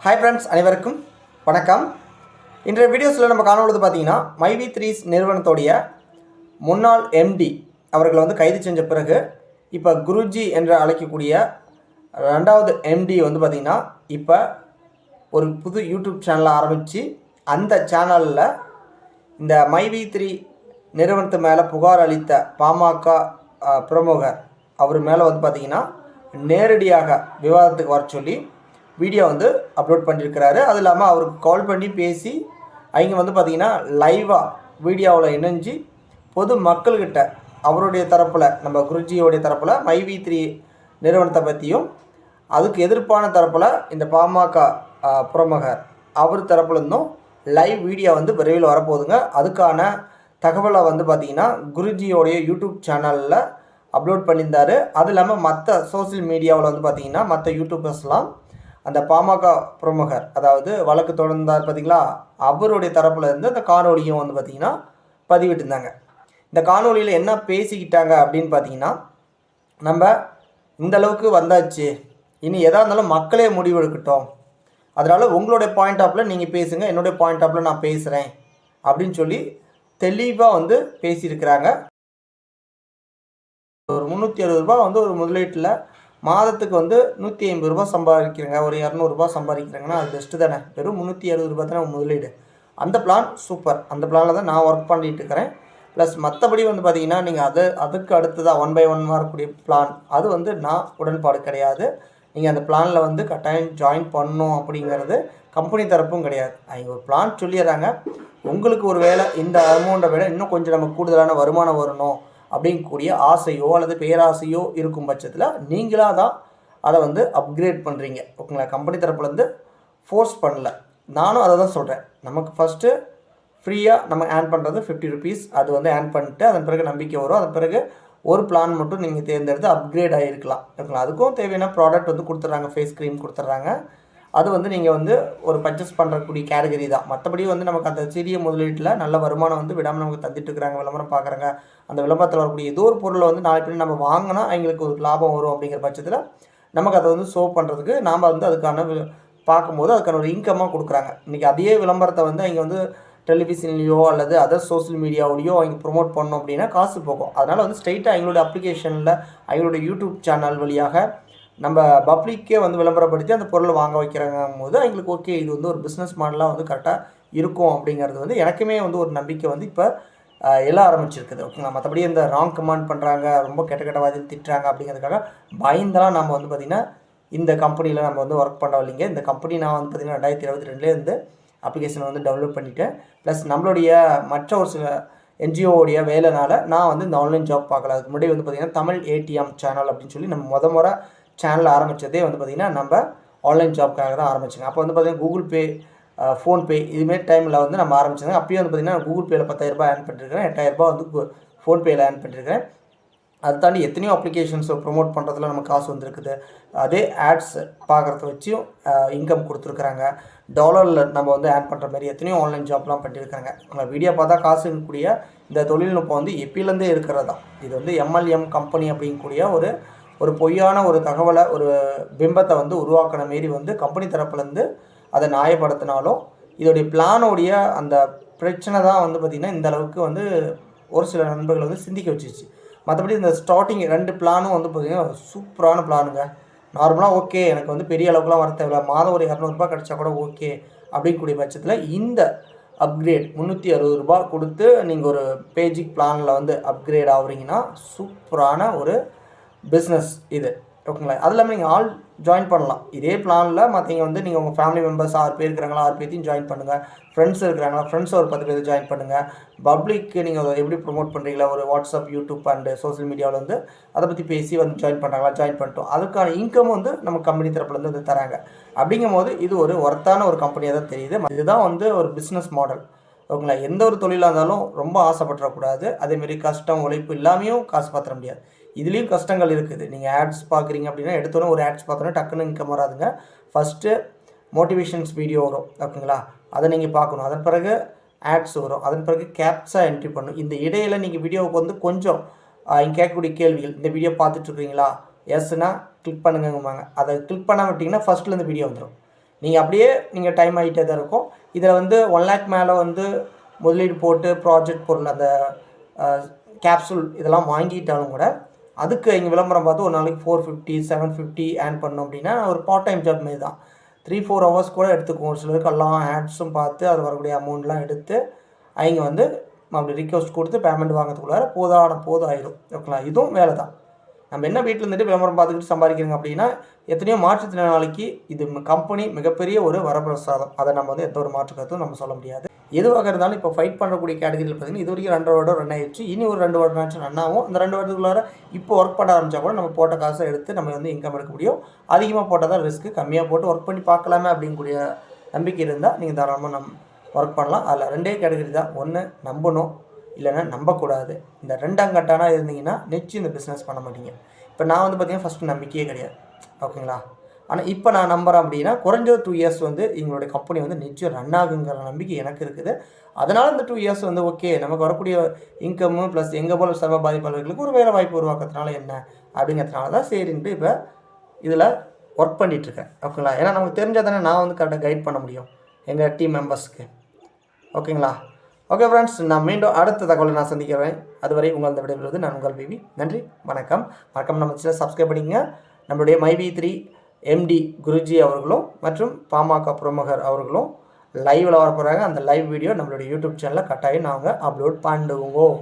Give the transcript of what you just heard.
Hi friends அனைவருக்கும் வணக்கம். இன்றைய வீடியோஸில் நம்ம காணொழுது பார்த்தீங்கன்னா மைவி த்ரீஸ் நிறுவனத்தோடைய முன்னாள் எம்டி அவர்களை வந்து கைது செஞ்ச பிறகு இப்போ குருஜி என்று அழைக்கக்கூடிய ரெண்டாவது எம்டி வந்து பார்த்திங்கன்னா இப்போ ஒரு புது யூடியூப் சேனலை ஆரம்பித்து அந்த சேனலில் இந்த மைவி த்ரீ நிறுவனத்து மேலே புகார் அளித்த பாமக பிரமுகர் அவர் மேலே வந்து பார்த்திங்கன்னா நேரடியாக விவாதத்துக்கு வர சொல்லி வீடியோ வந்து அப்லோட் பண்ணியிருக்கிறாரு அது இல்லாமல் அவருக்கு கால் பண்ணி பேசி அவங்க வந்து பார்த்திங்கன்னா லைவாக வீடியோவில் இணைஞ்சு பொது மக்கள்கிட்ட அவருடைய தரப்பில் நம்ம குருஜியோடைய தரப்பில் மைவி த்ரீ நிறுவனத்தை பற்றியும் அதுக்கு எதிர்ப்பான தரப்பில் இந்த பாமக புறமகர் அவர் தரப்புலேருந்தும் லைவ் வீடியோ வந்து விரைவில் வரப்போகுதுங்க. அதுக்கான தகவலை வந்து பார்த்திங்கன்னா குருஜியோடைய யூடியூப் சேனலில் அப்லோட் பண்ணியிருந்தாரு. அது இல்லாமல் மற்ற சோஷியல் மீடியாவில் வந்து பார்த்திங்கன்னா மற்ற யூடியூபர்ஸ்லாம் அந்த பாமக பிரமுகர் அதாவது வழக்கு தொடர்ந்தார் பார்த்தீங்களா? அவருடைய தரப்பில் இருந்து அந்த காணொலியும் வந்து பார்த்திங்கன்னா பதிவிட்டிருந்தாங்க. இந்த காணொலியில் என்ன பேசிக்கிட்டாங்க அப்படின்னு பார்த்தீங்கன்னா நம்ம இந்த அளவுக்கு வந்தாச்சு. இனி எதாக இருந்தாலும் மக்களே முடிவெடுக்கட்டும் அதனால் உங்களுடைய பாயிண்ட் ஆஃபில் நீங்கள் பேசுங்க என்னுடைய பாயிண்ட் ஆஃபில் நான் பேசுகிறேன் அப்படின்னு சொல்லி தெளிவாக வந்து பேசியிருக்கிறாங்க. ஒரு முந்நூற்றி அறுபது ரூபா வந்து ஒரு முதலீட்டில் மாதத்துக்கு வந்து நூற்றி ஐம்பது ரூபா சம்பாதிக்கிறேங்க. ஒரு இரநூறுபா சம்பாதிக்கிறேங்கன்னா அது பெஸ்ட்டு தானே. வெறும் முந்நூற்றி அறுபது ரூபா தானே முதலீடு. அந்த பிளான் சூப்பர் அந்த பிளானில் தான் நான் ஒர்க் பண்ணிட்டு இருக்கிறேன். ப்ளஸ் மற்றபடி வந்து பார்த்தீங்கன்னா நீங்கள் அது அதுக்கு அடுத்ததாக ஒன் பை ஒன் வரக்கூடிய பிளான் அது வந்து நான் உடன்பாடு கிடையாது. நீங்கள் அந்த பிளானில் வந்து கட்டாயம் ஜாயின் பண்ணணும் அப்படிங்கிறது கம்பெனி தரப்பும் கிடையாது. அவங்க ஒரு பிளான் சொல்லிடுறாங்க. உங்களுக்கு ஒரு வேளை இந்த அமௌண்ட்டை விட இன்னும் கொஞ்சம் நமக்கு கூடுதலான வருமானம் வரணும். அப்படிங்கக்கூடிய ஆசையோ அல்லது பேராசையோ இருக்கும் பட்சத்தில் நீங்களாக தான் அதை வந்து அப்கிரேட் பண்ணுறீங்க ஓகேங்களா? கம்பெனி தரப்புலேருந்து ஃபோர்ஸ் பண்ணல. நானும் அதை தான் சொல்கிறேன் நமக்கு ஃபஸ்ட்டு ஃப்ரீயாக நம்ம ஆன் பண்ணுறது ஃபிஃப்டி ருபீஸ் அது வந்து ஆன் பண்ணிட்டு அதன் பிறகு நம்பிக்கை வரும். அதன் பிறகு ஒரு பிளான் மட்டும் நீங்கள் தேர்ந்தெடுத்து அப்கிரேட் ஆகிருக்கலாம் ஓகேங்களா? அதுக்கும் தேவையான ப்ராடக்ட் வந்து கொடுத்துட்றாங்க. ஃபேஸ் க்ரீம் கொடுத்துட்றாங்க. அது வந்து நீங்கள் வந்து ஒரு பர்ச்சேஸ் பண்ணுறக்கூடிய கேட்டகரி தான். மற்றபடி வந்து நமக்கு அந்த சிறிய முதலீட்டில் நல்ல வருமானம் வந்து விடாமல் நமக்கு தந்துட்டு இருக்கிறாங்க விளம்பரம் பார்க்குறாங்க அந்த விளம்பரத்தில் வரக்கூடிய ஏதோ ஒரு பொருளை வந்து நாளை பின்ன நம்ம வாங்கினா அவங்களுக்கு ஒரு லாபம் வரும் அப்படிங்கிற பட்சத்தில் நமக்கு அதை வந்து ஷோ பண்ணுறதுக்கு நாம் வந்து அதுக்கான பார்க்கும்போது அதுக்கான ஒரு இன்கம்மாக கொடுக்குறாங்க. இன்றைக்கி அதே விளம்பரத்தை வந்து அவங்க வந்து டெலிவிஷன்லேயோ அல்லது அதர் சோஷியல் மீடியாவிலையோ அவங்க ப்ரொமோட் பண்ணோம் அப்படின்னா காசு போகும். அதனால் வந்து ஸ்ட்ரைட்டாக அவங்களோட அப்ளிகேஷனில் அவங்களுடைய யூடியூப் சேனல் வழியாக நம்ம பப்ளிக்கே வந்து விளம்பரப்படுத்தி அந்த பொருளை வாங்க வைக்கிறாங்க போது எங்களுக்கு ஓகே இது வந்து ஒரு பிஸ்னஸ் மாடலாக வந்து கரெக்டாக இருக்கும் அப்படிங்கிறது வந்து எனக்குமே வந்து ஒரு நம்பிக்கை வந்து இப்போ எல்லாம் எழ ஆரம்பிச்சிருக்குது. ஓகேங்களா மற்றபடி இந்த ராங் கமாண்ட் பண்ணுறாங்க ரொம்ப கெட்ட கெட்ட வாதியில் திட்டுறாங்க அப்படிங்கிறதுக்காக பயந்தெல்லாம் நம்ம வந்து பார்த்திங்கன்னா இந்த கம்பெனியில் நம்ம வந்து ஒர்க் பண்ண இல்லைங்க. இந்த கம்பெனி நான் வந்து பார்த்திங்கன்னா ரெண்டாயிரத்தி இருபத்தி ரெண்டுலேருந்து அப்ளிகேஷன் வந்து டெவலப் பண்ணிட்டேன். ப்ளஸ் நம்மளுடைய மற்ற ஒரு சில என்ஜிஓடைய வேலைனால நான் வந்து இந்த ஆன்லைன் ஜாப் பார்க்கல. அதுக்கு முன்னாடி வந்து பார்த்திங்கன்னா தமிழ் ஏடிஎம் சேனல் அப்படின்னு சொல்லி நம்ம முத முறை சேனல் ஆரம்பித்ததே வந்து பார்த்திங்கன்னா நம்ம ஆன்லைன் ஜாப்க்காக தான் ஆரம்பிச்சோங்க. அப்போ வந்து பார்த்திங்கன்னா கூகுள் பே ஃபோன்பே இதுமாரி டைமில் வந்து நம்ம ஆரம்பிச்சாங்க அப்பயும் வந்து பார்த்திங்கன்னா கூகுள் பேயில் பத்தாயிரரூபா ஏர்ன் பண்ணிருக்கிறேன். எட்டாயிரரூபா வந்து ஃபோன்பேயில் ஏர்ன் பண்ணியிருக்கேன் அதை தாண்டி எத்தனையோ அப்ளிகேஷன்ஸை ப்ரோமோட் பண்ணுறதுல நம்ம காசு வந்திருக்குது. அதே ஆட்ஸ் பார்க்குறத வச்சும் இன்கம் கொடுத்துருக்குறாங்க. டாலரில் நம்ம வந்து ஆட் பண்ணுற மாதிரி எத்தனையோ ஆன்லைன் ஜாப்லாம் பண்ணியிருக்காங்க உங்களை வீடியோ பார்த்தா காசு இருக்கக்கூடிய இந்த தொழில்நுட்பம் வந்து எப்பிலேருந்தே இருக்கிறது தான். இது வந்து எம்எல்எம் கம்பெனி அப்படிங்கக்கூடிய ஒரு ஒரு பொய்யான ஒரு தகவலை ஒரு பிம்பத்தை வந்து உருவாக்கின மாரி வந்து கம்பெனி தரப்புலேருந்து அதை நியாயப்படுத்தினாலும் இதோடைய பிளானோடைய அந்த பிரச்சனை தான் வந்து பார்த்திங்கன்னா இந்த அளவுக்கு வந்து ஒரு சில நண்பர்கள் வந்து சிந்திக்க வச்சிருச்சு. மற்றபடி இந்த ஸ்டார்டிங் ரெண்டு பிளானும் வந்து பார்த்திங்கன்னா சூப்பரான பிளானுங்க நார்மலாக ஓகே எனக்கு வந்து பெரிய அளவுக்குலாம் வர தேவையில்ல. மாதம் ஒரு இரநூறுபா கிடச்சா கூட ஓகே அப்படிங்கக்கூடிய பட்சத்தில் இந்த அப்கிரேட் முந்நூற்றி அறுபது ரூபா கொடுத்து நீங்கள் ஒரு பேஜிக் பிளானில் வந்து அப்கிரேட் ஆகுறீங்கன்னா சூப்பரான ஒரு பிஸ்னஸ் இது ஓகேங்களா அது இல்லாமல் நீங்கள் ஆல் ஜாயின் பண்ணலாம். இதே பிளானில் மற்றவங்க வந்து நீங்கள் உங்கள் ஃபேமிலி மெம்பர்ஸ் ஆறு பேர் இருக்கிறாங்களா ஆறு பேர்த்தையும் ஜாயின் பண்ணுங்கள் ஃப்ரெண்ட்ஸ் இருக்கிறாங்களா ஃப்ரெண்ட்ஸ் ஒரு பத்து பேர் ஜாயின் பண்ணுங்கள் பப்ளிக்கு நீங்கள் எப்படி ப்ரொமோட் பண்ணுறீங்களா ஒரு வாட்ஸ்அப் யூடியூப் அண்டு சோஷியல் மீடியாவில் வந்து அதை பற்றி பேசி வந்து ஜாயின் பண்ணுறாங்களா ஜாயின் பண்ணிட்டோம். அதுக்கான இன்கம் வந்து நம்ம கம்பெனி தரப்புலேருந்து வந்து தராங்க. அப்படிங்கும் போது இது ஒரு ஒர்த்தான ஒரு கம்பெனியாக தான் தெரியுது. இதுதான் வந்து ஒரு பிஸ்னஸ் மாடல் ஓகேங்களா எந்த ஒரு தொழிலாக இருந்தாலும் ரொம்ப ஆசைப்பட்டுறக்கூடாது. அதேமாரி கஷ்டம் உழைப்பு இல்லாமையும் காசு பார்த்துட முடியாது. இதுலேயும் கஷ்டங்கள் இருக்குது. நீங்கள் ஆட்ஸ் பார்க்குறீங்க அப்படின்னா எடுத்தோன்னே ஒரு ஆட்ஸ் பார்த்தோன்னா டக்குன்னு இன்கம் வராதுங்க. ஃபஸ்ட்டு மோட்டிவேஷன்ஸ் வீடியோ வரும். ஓகேங்களா? அதை நீங்கள் பார்க்கணும். அதன் பிறகு ஆட்ஸ் வரும். அதன் பிறகு கேப்ஸா என்ட்ரி பண்ணும் இந்த இடையில நீங்கள் வீடியோவுக்கு வந்து கொஞ்சம் இங்கே கேட்கக்கூடிய கேள்விகள் இந்த வீடியோ பார்த்துட்ருக்கீங்களா எஸ்னா கிளிக் பண்ணுங்கம்பாங்க. அதை கிளிக் பண்ணாம விட்டிங்கன்னா ஃபஸ்ட்டில் இந்த வீடியோ வந்துடும் நீங்கள் அப்படியே நீங்கள் டைம் ஆகிட்டே தான் இருக்கும். இதில் வந்து ஒன் லேக் மேலே வந்து முதலீடு போட்டு ப்ராஜெக்ட் பொருள் அந்த கேப்சூல் இதெல்லாம் வாங்கிட்டாலும் கூட அதுக்கு இங்கே விளம்பரம் பார்த்து ஒரு நாளைக்கு four fifty seven fifty earn பண்ணோம் அப்படின்னா ஒரு பார்ட் டைம் ஜாப் மாரி தான் த்ரீ ஃபோர் ஹவர்ஸ் கூட எடுத்துக்குவோம். ஒரு சிலருக்கு எல்லாம் ஆட்ஸும் பார்த்து அது வரக்கூடிய அமௌண்ட்லாம் எடுத்து அவங்க வந்து அப்படி ரிக்வஸ்ட் கொடுத்து பேமெண்ட் வாங்கிறதுக்குள்ளார போதான போதும் ஆயிரும் ஓகேங்களா? இதுவும் வேலை தான் நம்ம என்ன வீட்டில் இருந்துட்டு விளம்பரம் பார்த்துக்கிட்டு சம்பாதிக்கிறோங்க அப்படின்னா எத்தனையோ மாற்றுத்திறனாளிக்கு இது கம்பெனி மிகப்பெரிய ஒரு வரப்பிரசாதம். அதை நம்ம வந்து எந்த ஒரு மாற்று கருத்தும் நம்ம சொல்ல முடியாது. எதுவாக இருந்தாலும் இப்போ ஃபைட் பண்ணக்கூடிய கேட்டகரியில் பார்த்தீங்கன்னா இது வரைக்கும் ரெண்டு வருடம் ரன் ஆயிடுச்சு. இனி ஒரு ரெண்டு வருடம் ஆச்சு ரன் ஆகும். அந்த ரெண்டு வருடத்துக்குள்ளார இப்போ ஒர்க் பண்ண ஆரம்பிச்சா கூட நம்ம போட்ட காசை எடுத்து நம்ம வந்து இன்கம் எடுக்க முடியும். அதிகமாக போட்டால் தான் ரிஸ்க்கு கம்மியாக போட்டு ஒர்க் பண்ணி பார்க்கலாமே அப்படிங்கக்கூடிய நம்பிக்கை இருந்தால் நீங்கள் தாராளமாக நம் ஒர்க் பண்ணலாம். அதில் ரெண்டே கேட்டகரி தான். ஒன்று நம்பணும். இல்லைன்னா நம்பக்கூடாது. இந்த ரெண்டாங்கட்டானா இருந்தீங்கன்னா நிச்சயம் இந்த பிஸ்னஸ் பண்ண மாட்டீங்க. இப்போ நான் வந்து பார்த்தீங்கன்னா ஃபஸ்ட்டு நம்பிக்கையே கிடையாது. ஓகேங்களா ஆனால் இப்போ நான் நம்புகிறேன் அப்படின்னா குறைஞ்சது டூ இயர்ஸ் வந்து எங்களுடைய கம்பெனி வந்து நிச்சயம் ரன் ஆகுங்கிற நம்பிக்கை எனக்கு இருக்குது. அதனால் இந்த டூ இயர்ஸ் வந்து ஓகே நமக்கு வரக்கூடிய இன்கம்மு ப்ளஸ் எங்கள் போல சர்வ பாதிப்பாளர்களுக்கு ஒரு வேலை வாய்ப்பு உருவாக்குறதுனால என்ன அப்படிங்கிறதுனால தான் சரின்ட்டு இப்போ இதில் ஒர்க் பண்ணிகிட்ருக்கேன் ஓகேங்களா ஏன்னா நமக்கு தெரிஞ்சால் தானே நான் வந்து கரெக்டாக கைட் பண்ண முடியும். எங்கள் டீம் மெம்பர்ஸ்க்கு ஓகேங்களா ஓகே ஃப்ரெண்ட்ஸ் நான் மீண்டும் அடுத்த தகவலை நான் சந்திக்கிறேன். அதுவரை உங்கள் விடைபெறுவது நான் உங்கள் பிவி நன்றி வணக்கம். வணக்கம் நம்ம சப்ஸ்கிரைப் பண்ணிங்க நம்மளுடைய மைவி த்ரீ எம்டி குருஜி அவர்களும் மற்றும் பாமக பிரமுகர் அவர்களும் லைவில் வர போகிறாங்க அந்த லைவ் வீடியோ நம்மளுடைய யூடியூப் சேனலில் கட்டாயம் நாங்கள் அப்லோட் பண்ணுவோம்